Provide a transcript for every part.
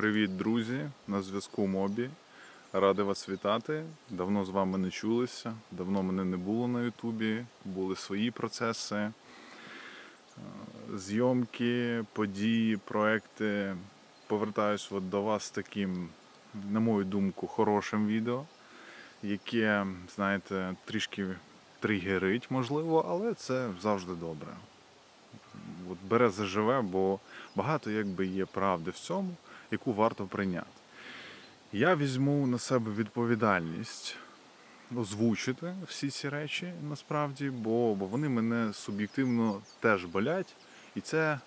Привіт, друзі! На зв'язку Мобі. Радий вас вітати. Давно з вами не чулися, давно мене не було на Ютубі, були свої процеси, е, зйомки, події, проекти. Повертаюсь от до вас з таким, на мою думку, хорошим відео, яке, знаєте, трішки тригерить, можливо, але це завжди добре. От бере заживе, бо багато якби є правди в цьому, яку варто прийняти. Я візьму на себе відповідальність озвучити всі ці речі насправді, бо, бо вони мене суб'єктивно теж болять. І це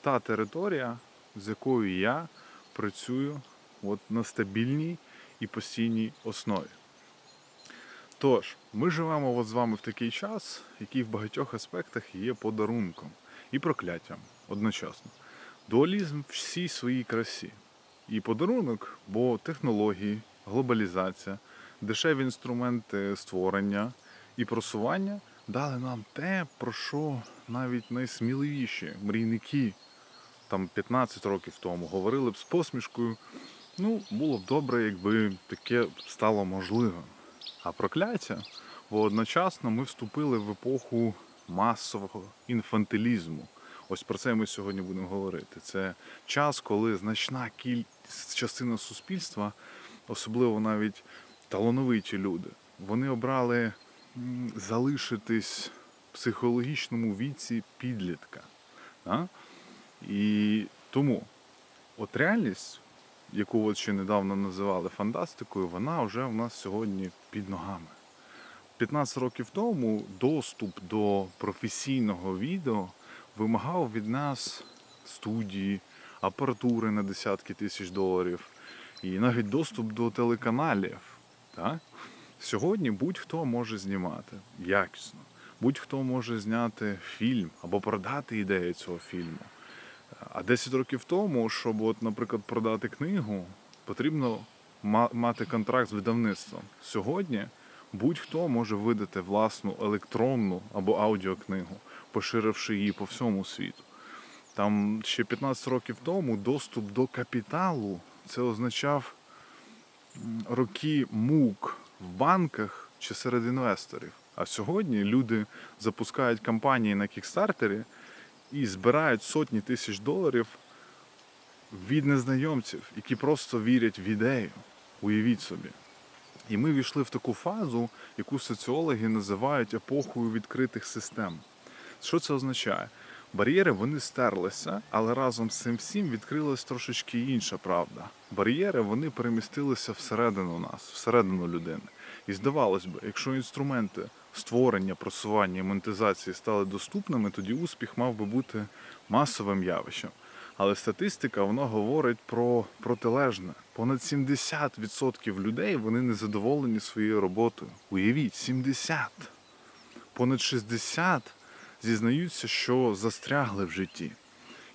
та територія, з якою я працюю от на стабільній і постійній основі. Тож, ми живемо от з вами в такий час, який в багатьох аспектах є подарунком і прокляттям одночасно. Дуалізм в всій своїй красі. І подарунок, бо технології, глобалізація, дешеві інструменти створення і просування дали нам те, про що навіть найсміливіші мрійники там 15 років тому говорили б з посмішкою. Ну, було б добре, якби таке стало можливим. А прокляття, бо одночасно ми вступили в епоху масового інфантилізму. Ось про це ми сьогодні будемо говорити. Це час, коли значна кількість частина суспільства, особливо навіть талановиті люди, вони обрали залишитись в психологічному віці підлітка. А? І тому от реальність, яку от ще недавно називали фантастикою, вона вже в нас сьогодні під ногами. 15 років тому доступ до професійного відео вимагав від нас студії, апаратури на десятки тисяч доларів і навіть доступ до телеканалів. Так? Сьогодні будь-хто може знімати якісно, будь-хто може зняти фільм або продати ідею цього фільму. А 10 років тому, щоб, от, наприклад, продати книгу, потрібно мати контракт з видавництвом. Сьогодні будь-хто може видати власну електронну або аудіокнигу, поширивши її по всьому світу. Там ще 15 років тому доступ до капіталу це означав роки мук в банках чи серед інвесторів. А сьогодні люди запускають кампанії на кікстартері і збирають сотні тисяч доларів від незнайомців, які просто вірять в ідею. Уявіть собі. І ми війшли в таку фазу, яку соціологи називають епохою відкритих систем. Що це означає? Бар'єри вони стерлися, але разом з цим всім відкрилась трошечки інша правда. Бар'єри вони перемістилися всередину нас, всередину людини. І здавалось би, якщо інструменти створення, просування і монетизації стали доступними, тоді успіх мав би бути масовим явищем. Але статистика вона говорить про протилежне. Понад 70% людей вони не задоволені своєю роботою. Уявіть, 70! Понад 60 зізнаються, що застрягли в житті.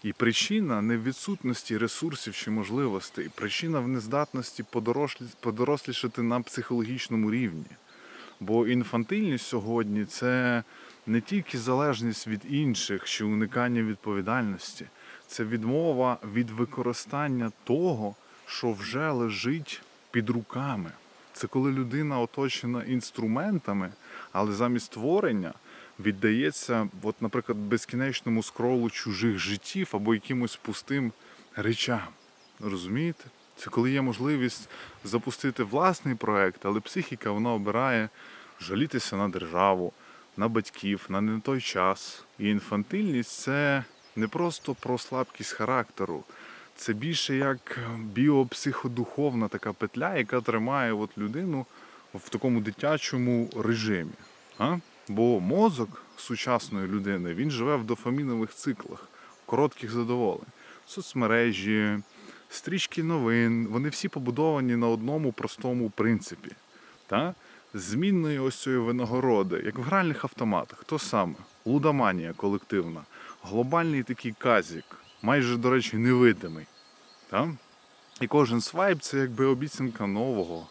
І причина не в відсутності ресурсів чи можливостей, причина в нездатності подорослі- подорослішати на психологічному рівні. Бо інфантильність сьогодні це не тільки залежність від інших чи уникання відповідальності, це відмова від використання того, що вже лежить під руками. Це коли людина оточена інструментами, але замість творення віддається, от, наприклад, безкінечному скролу чужих життів або якимось пустим речам. Розумієте? Це коли є можливість запустити власний проект, але психіка вона обирає жалітися на державу, на батьків, на не той час. І інфантильність це не просто про слабкість характеру, це більше як біопсиходуховна така петля, яка тримає от людину в такому дитячому режимі. А? Бо мозок сучасної людини він живе в дофамінових циклах, коротких задоволень. Соцмережі, стрічки новин, вони всі побудовані на одному простому принципі. Та? Змінної ось цієї винагороди, як в гральних автоматах, то саме лудоманія колективна, глобальний такий казік, майже, до речі, невидимий. Та? І кожен свайп це якби обіцянка нового.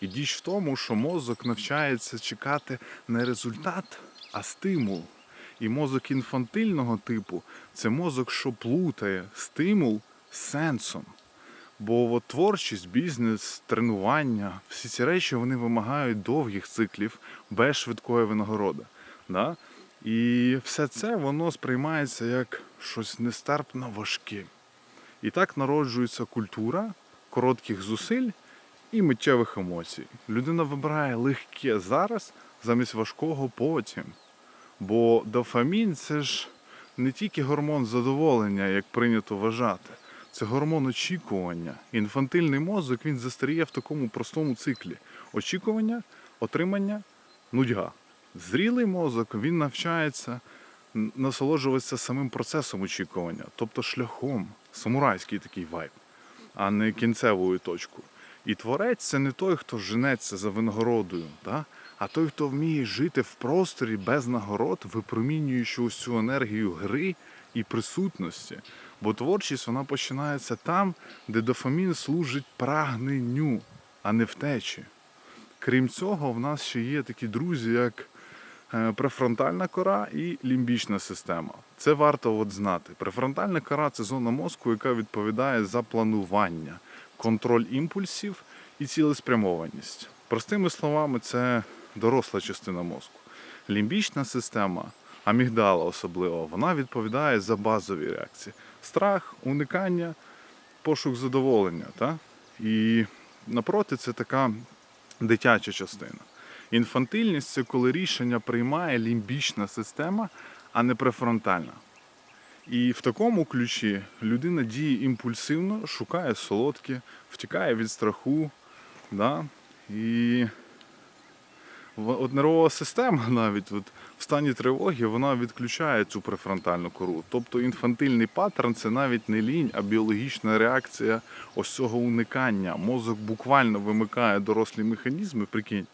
І діч в тому, що мозок навчається чекати не результат, а стимул. І мозок інфантильного типу це мозок, що плутає стимул з сенсом. Бо от творчість, бізнес, тренування, всі ці речі вони вимагають довгих циклів без швидкої винагороди. Да? І все це воно сприймається як щось нестерпно важке. І так народжується культура коротких зусиль і миттєвих емоцій. Людина вибирає легке зараз замість важкого потім. Бо дофамін це ж не тільки гормон задоволення, як прийнято вважати. Це гормон очікування. Інфантильний мозок він застаріє в такому простому циклі: очікування, отримання, нудьга. Зрілий мозок він навчається насолоджуватися самим процесом очікування, тобто шляхом, самурайський такий вайб, а не кінцевою точкою. І творець це не той, хто женеться за винагородою, да? а той, хто вміє жити в просторі без нагород, випромінюючи цю енергію гри і присутності. Бо творчість вона починається там, де дофамін служить прагненню, а не втечі. Крім цього, в нас ще є такі друзі, як е, префронтальна кора і лімбічна система. Це варто от знати. Префронтальна кора це зона мозку, яка відповідає за планування, контроль імпульсів і цілеспрямованість. Простими словами, це доросла частина мозку. Лімбічна система, амігдала особливо, вона відповідає за базові реакції: страх, уникання, пошук задоволення. Та? І напроти це така дитяча частина. Інфантильність це коли рішення приймає лімбічна система, а не префронтальна. І в такому ключі людина діє імпульсивно, шукає солодке, втікає від страху. Да? І от нервова система навіть от, в стані тривоги вона відключає цю префронтальну кору. Тобто інфантильний паттерн це навіть не лінь, а біологічна реакція ось цього уникання. Мозок буквально вимикає дорослі механізми, прикинь.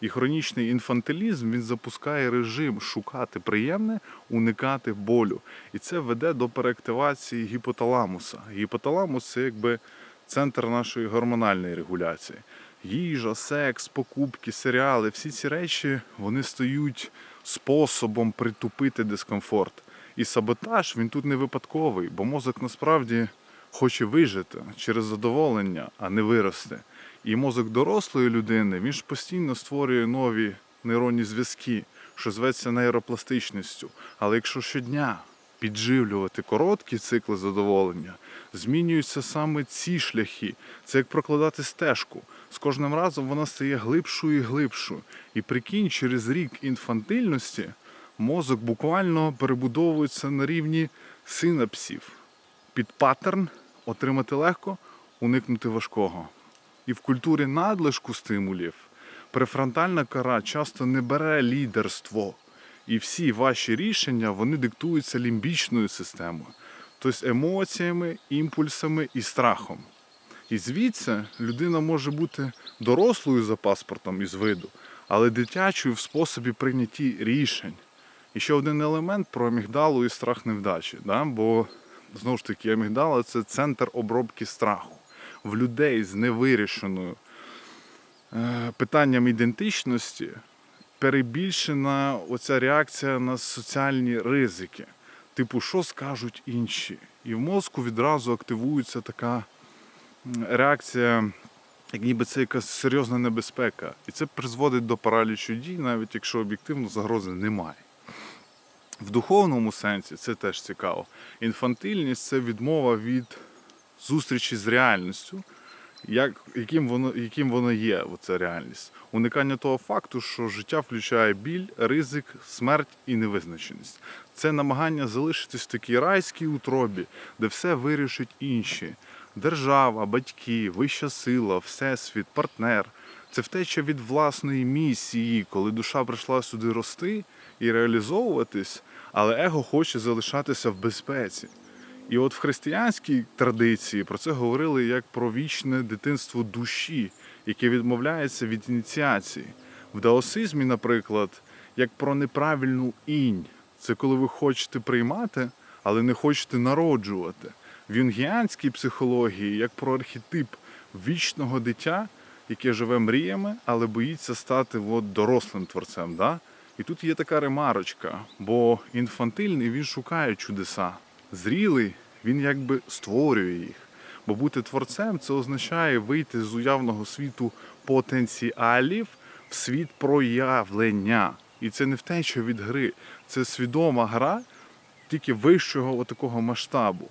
І хронічний інфантилізм він запускає режим шукати приємне, уникати болю. І це веде до переактивації гіпоталамуса. Гіпоталамус це якби центр нашої гормональної регуляції. Їжа, секс, покупки, серіали, всі ці речі вони стають способом притупити дискомфорт. І саботаж він тут не випадковий, бо мозок насправді хоче вижити через задоволення, а не вирости. І мозок дорослої людини він ж постійно створює нові нейронні зв'язки, що зветься нейропластичністю. Але якщо щодня підживлювати короткі цикли задоволення, змінюються саме ці шляхи. Це як прокладати стежку. З кожним разом вона стає глибшою і глибшою. І прикинь, через рік інфантильності мозок буквально перебудовується на рівні синапсів. Під паттерн отримати легко, уникнути важкого. І в культурі надлишку стимулів префронтальна кора часто не бере лідерство. І всі ваші рішення вони диктуються лімбічною системою, тобто емоціями, імпульсами і страхом. І звідси людина може бути дорослою за паспортом із виду, але дитячою в способі прийнятті рішень. І ще один елемент про амігдалу і страх невдачі. Да? Бо знову ж таки, амігдала це центр обробки страху. В людей з невирішеною е, питанням ідентичності перебільшена оця реакція на соціальні ризики. Типу, що скажуть інші? І в мозку відразу активується така реакція, як ніби це якась серйозна небезпека. І це призводить до паралічу дій, навіть якщо об'єктивно загрози немає. В духовному сенсі це теж цікаво. Інфантильність це відмова від зустрічі з реальністю, як, яким, воно, яким воно є, оця реальність. Уникання того факту, що життя включає біль, ризик, смерть і невизначеність. Це намагання залишитись в такій райській утробі, де все вирішать інші. Держава, батьки, вища сила, всесвіт, партнер. Це втеча від власної місії, коли душа прийшла сюди рости і реалізовуватись, але его хоче залишатися в безпеці. І от в християнській традиції про це говорили як про вічне дитинство душі, яке відмовляється від ініціації. В даосизмі, наприклад, як про неправильну інь. Це коли ви хочете приймати, але не хочете народжувати. В юнгіанській психології як про архетип вічного дитя, яке живе мріями, але боїться стати от, дорослим творцем. Да? І тут є така ремарочка, бо інфантильний він шукає чудеса. Зрілий він якби створює їх. Бо бути творцем це означає вийти з уявного світу потенціалів в світ проявлення. І це не втеча від гри, це свідома гра тільки вищого такого масштабу.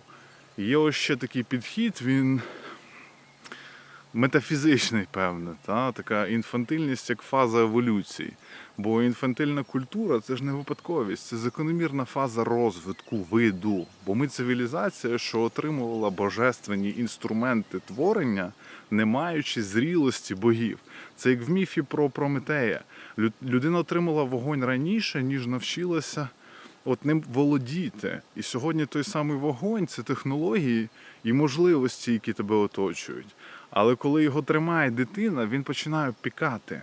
Є ось ще такий підхід, він метафізичний, певне, та? така інфантильність як фаза еволюції. Бо інфантильна культура це ж не випадковість, це закономірна фаза розвитку виду. Бо ми цивілізація, що отримувала божественні інструменти творення, не маючи зрілості богів. Це як в міфі про Прометея. Людина отримала вогонь раніше, ніж навчилася от ним володіти. І сьогодні той самий вогонь це технології і можливості, які тебе оточують. Але коли його тримає дитина, він починає пікати.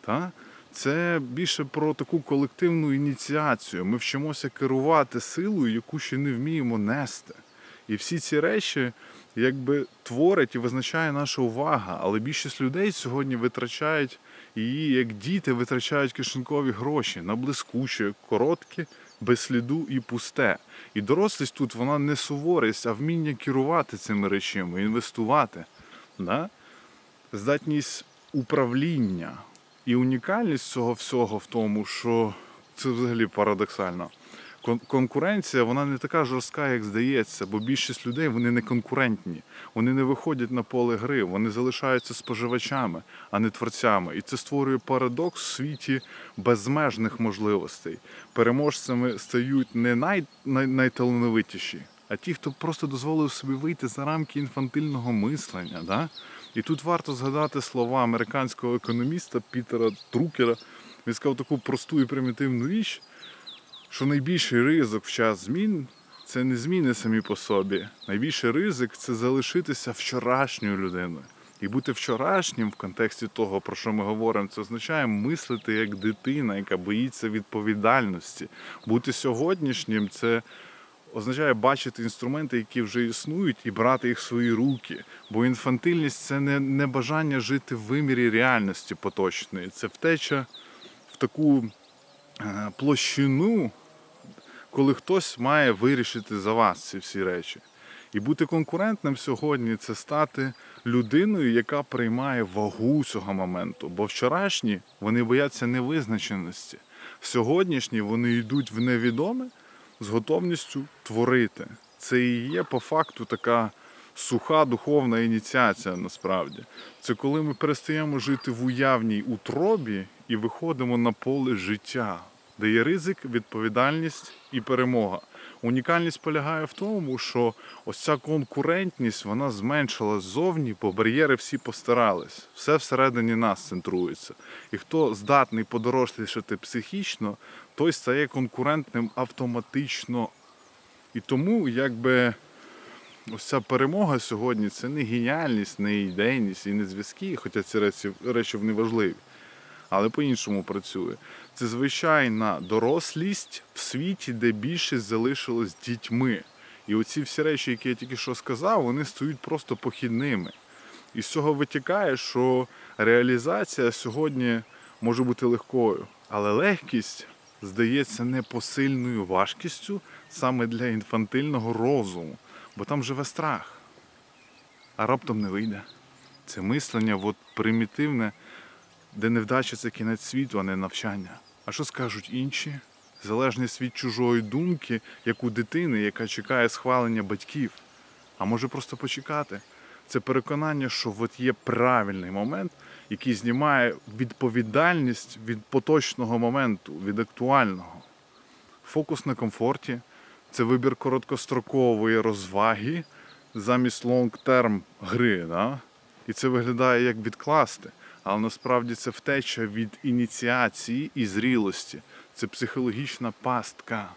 Та? Це більше про таку колективну ініціацію. Ми вчимося керувати силою, яку ще не вміємо нести. І всі ці речі якби творить і визначає наша увага. Але більшість людей сьогодні витрачають її, як діти витрачають кишенькові гроші на блискуче, коротке, без сліду і пусте. І дорослість тут вона не суворість, а вміння керувати цими речами, інвестувати. Да? Здатність управління. І унікальність цього всього в тому, що це взагалі парадоксально. Конкуренція вона не така жорстка, як здається, бо більшість людей вони не конкурентні. Вони не виходять на поле гри, вони залишаються споживачами, а не творцями. І це створює парадокс в світі безмежних можливостей. Переможцями стають не най, най, найталановитіші, а ті, хто просто дозволив собі вийти за рамки інфантильного мислення. Да? І тут варто згадати слова американського економіста Пітера Трукера. Він сказав таку просту і примітивну річ, що найбільший ризик в час змін це не зміни самі по собі. Найбільший ризик це залишитися вчорашньою людиною. І бути вчорашнім в контексті того, про що ми говоримо, це означає мислити як дитина, яка боїться відповідальності. Бути сьогоднішнім це означає бачити інструменти, які вже існують, і брати їх в свої руки. Бо інфантильність це не, не бажання жити в вимірі реальності поточної, це втеча в таку е, площину, коли хтось має вирішити за вас ці всі речі. І бути конкурентним сьогодні це стати людиною, яка приймає вагу цього моменту. Бо вчорашні вони бояться невизначеності. Сьогоднішні вони йдуть в невідоме з готовністю творити. Це і є по факту така суха духовна ініціація насправді. Це коли ми перестаємо жити в уявній утробі і виходимо на поле життя, де є ризик, відповідальність і перемога. Унікальність полягає в тому, що ось ця конкурентність вона зменшилась ззовні, бо бар'єри всі постарались. Все всередині нас центрується. І хто здатний подорослішати психічно, той стає конкурентним автоматично. І тому, якби ось ця перемога сьогодні це не геніальність, не ідейність і не зв'язки, хоча ці речі, речі вони важливі але по-іншому працює. Це звичайна дорослість в світі, де більшість залишилась дітьми. І оці всі речі, які я тільки що сказав, вони стають просто похідними. І з цього витікає, що реалізація сьогодні може бути легкою, але легкість здається непосильною важкістю саме для інфантильного розуму, бо там живе страх. А раптом не вийде. Це мислення от примітивне, де невдача це кінець світу, а не навчання. А що скажуть інші? Залежність від чужої думки, як у дитини, яка чекає схвалення батьків. А може просто почекати. Це переконання, що от є правильний момент, який знімає відповідальність від поточного моменту, від актуального. Фокус на комфорті це вибір короткострокової розваги замість лонг-терм гри. Да? І це виглядає як відкласти. Але насправді це втеча від ініціації і зрілості. Це психологічна пастка.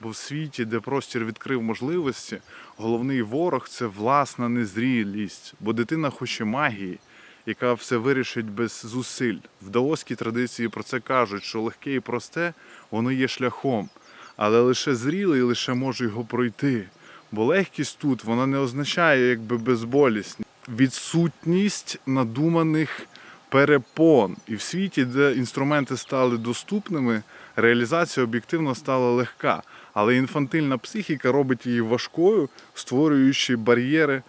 Бо в світі, де простір відкрив можливості, головний ворог це власна незрілість. Бо дитина хоче магії, яка все вирішить без зусиль. В даоській традиції про це кажуть, що легке і просте воно є шляхом, але лише зрілий лише може його пройти. Бо легкість тут вона не означає якби безболісність, відсутність надуманих перепон. І в світі, де інструменти стали доступними, реалізація об'єктивно стала легка. Але інфантильна психіка робить її важкою, створюючи бар'єри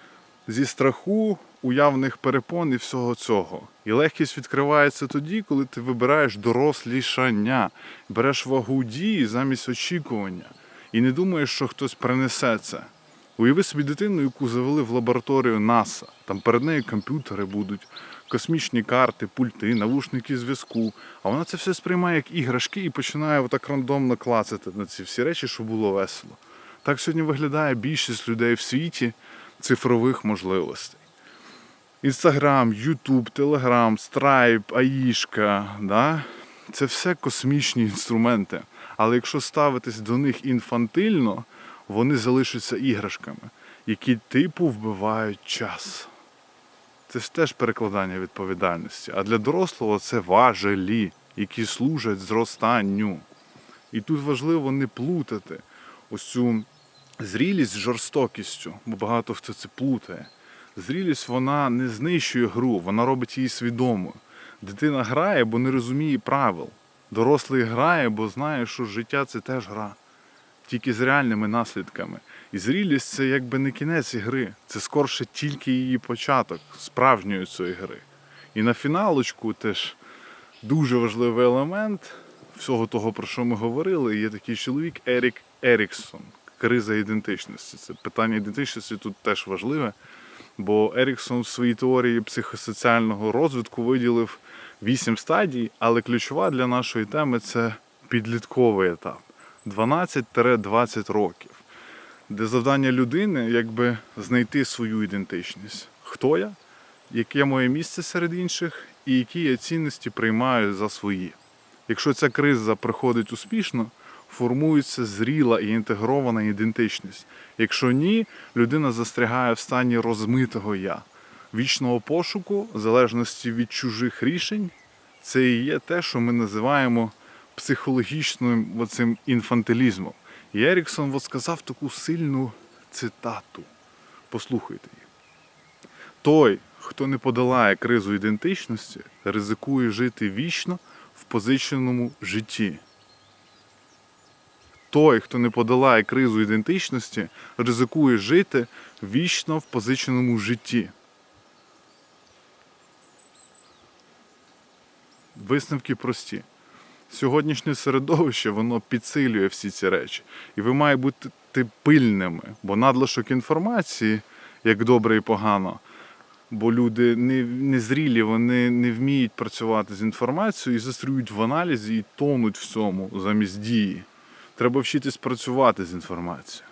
зі страху, уявних перепон і всього цього. І легкість відкривається тоді, коли ти вибираєш дорослішання, береш вагу дії замість очікування і не думаєш, що хтось принесе це. Уяви собі дитину, яку завели в лабораторію НАСА. Там перед нею комп'ютери будуть, космічні карти, пульти, навушники зв'язку. А вона це все сприймає як іграшки і починає отак рандомно клацати на ці всі речі, щоб було весело. Так сьогодні виглядає більшість людей в світі цифрових можливостей. Інстаграм, Ютуб, Телеграм, Страйп, Аїшка, да? це все космічні інструменти. Але якщо ставитись до них інфантильно, вони залишаться іграшками, які типу вбивають час. Це ж теж перекладання відповідальності. А для дорослого це важелі, які служать зростанню. І тут важливо не плутати ось цю зрілість з жорстокістю, бо багато хто це плутає. Зрілість вона не знищує гру, вона робить її свідомою. Дитина грає, бо не розуміє правил. Дорослий грає, бо знає, що життя це теж гра, тільки з реальними наслідками. І зрілість це якби не кінець ігри, це скорше тільки її початок справжньої цієї гри. І на фіналочку теж дуже важливий елемент всього того, про що ми говорили, є такий чоловік Ерік Еріксон. Криза ідентичності. Це питання ідентичності тут теж важливе, бо Еріксон в своїй теорії психосоціального розвитку виділив вісім стадій, але ключова для нашої теми це підлітковий етап 12-20 років, де завдання людини якби знайти свою ідентичність. Хто я, яке моє місце серед інших, і які я цінності приймаю за свої. Якщо ця криза проходить успішно, формується зріла і інтегрована ідентичність. Якщо ні, людина застрягає в стані розмитого я, вічного пошуку, залежності від чужих рішень, це і є те, що ми називаємо психологічним оцим інфантилізмом. І Еріксон от сказав таку сильну цитату. Послухайте її. Той, хто не подолає кризу ідентичності, ризикує жити вічно в позиченому житті. Той, хто не подолає кризу ідентичності, ризикує жити вічно в позиченому житті. Висновки прості. Сьогоднішнє середовище воно підсилює всі ці речі. І ви маєте бути пильними, бо надлишок інформації, як добре і погано, бо люди не, незрілі, вони не вміють працювати з інформацією і застрюють в аналізі і тонуть в цьому замість дії. Треба вчитись працювати з інформацією.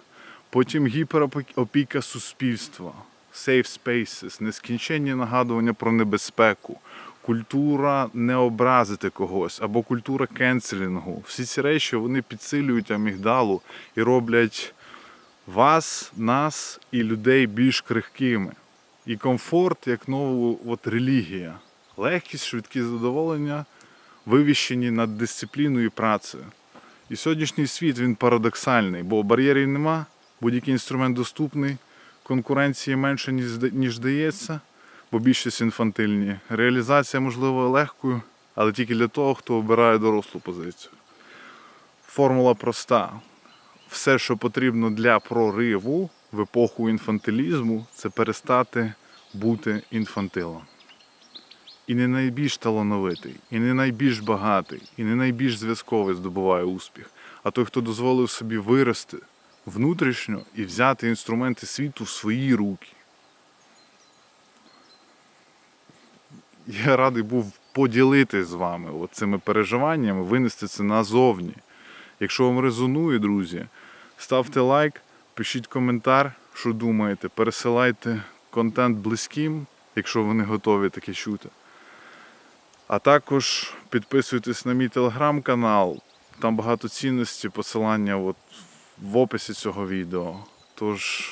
Потім гіперопіка суспільства, safe spaces, нескінченні нагадування про небезпеку, культура не образити когось або культура кенселінгу. Всі ці речі вони підсилюють амігдалу і роблять вас, нас і людей більш крихкими. І комфорт як нова от релігія. Легкість, швидкі задоволення, вивіщені над дисципліною і працею. І сьогоднішній світ він парадоксальний, бо бар'єрів нема, будь-який інструмент доступний, конкуренції менше, ніж зда- бо більшість інфантильні. Реалізація, можливо, легкою, але тільки для того, хто обирає дорослу позицію. Формула проста. Все, що потрібно для прориву в епоху інфантилізму, це перестати бути інфантилом. І не найбільш талановитий, і не найбільш багатий, і не найбільш зв'язковий здобуває успіх, а той, хто дозволив собі вирости внутрішньо і взяти інструменти світу в свої руки. Я радий був поділитися з вами цими переживаннями, винести це назовні. Якщо вам резонує, друзі, ставте лайк, пишіть коментар, що думаєте, пересилайте контент близьким, якщо вони готові таке чути. А також підписуйтесь на мій телеграм-канал. Там багато цінності, посилання от в описі цього відео. Тож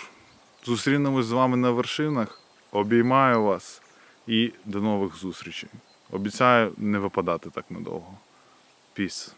зустрінемось з вами на вершинах. Обіймаю вас і до нових зустрічей. Обіцяю не випадати так надовго. Піс.